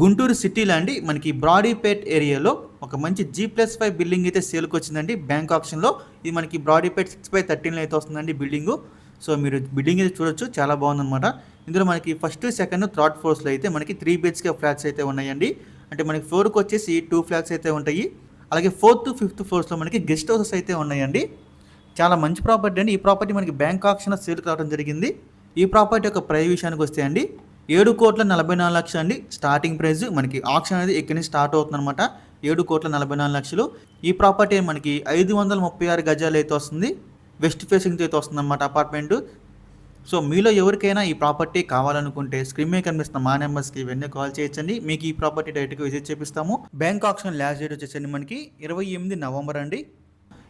గుంటూరు సిటీలో అండి మనకి బ్రాడీపేట్ ఏరియాలో ఒక మంచి జీ ప్లస్ ఫైవ్ బిల్డింగ్ అయితే సేల్కి వచ్చిందండి బ్యాంక్ ఆప్షన్లో. ఇది మనకి బ్రాడీపేట్ సిక్స్ బై థర్టీన్లో అయితే వస్తుందండి బిల్డింగు. సో మీరు బిల్డింగ్ అయితే చూడొచ్చు. చాలా బాగుందన్నమాట. ఇందులో మనకి ఫస్ట్ సెకండ్ థర్డ్ ఫ్లోర్స్లో అయితే మనకి త్రీ బిహెచ్కే ఫ్లాట్స్ అయితే ఉన్నాయండి. అంటే మనకి ఫ్లోర్కి వచ్చేసి టూ ఫ్లాట్స్ అయితే ఉంటాయి. అలాగే ఫోర్త్ ఫిఫ్త్ ఫ్లోర్స్లో మనకి గెస్ట్ హౌసెస్ అయితే ఉన్నాయండి. చాలా మంచి ప్రాపర్టీ అండి. ఈ ప్రాపర్టీ మనకి బ్యాంక్ ఆప్షన్ సేల్కి రావడం జరిగింది. ఈ ప్రాపర్టీ యొక్క ప్రైస్ విషయానికి వస్తే అండి ఏడు కోట్ల నలభై నాలుగు లక్షలు అండి. స్టార్టింగ్ ప్రైస్ మనకి ఆప్షన్ అనేది ఇక్కడ నుంచి స్టార్ట్ అవుతుంది అనమాట ఏడు కోట్ల నలభై నాలుగు లక్షలు. ఈ ప్రాపర్టీ మనకి ఐదు వందల ముప్పై ఆరు గజాలు అయితే వస్తుంది. వెస్ట్ ఫేసింగ్తో అయితే వస్తుంది అనమాట అపార్ట్మెంట్ సో మీలో ఎవరికైనా ఈ ప్రాపర్టీ కావాలనుకుంటే స్క్రీన్ మీద కనిపిస్తున్న మా నెంబర్స్కి ఇవన్నీ కాల్ చేయొచ్చండి మీకు ఈ ప్రాపర్టీ డైరెక్ట్గా విజిట్ చేపిస్తాము. బ్యాంక్ ఆప్షన్ లాస్ట్ డేట్ వచ్చేసండి మనకి ఇరవై ఎనిమిది నవంబర్ అండి.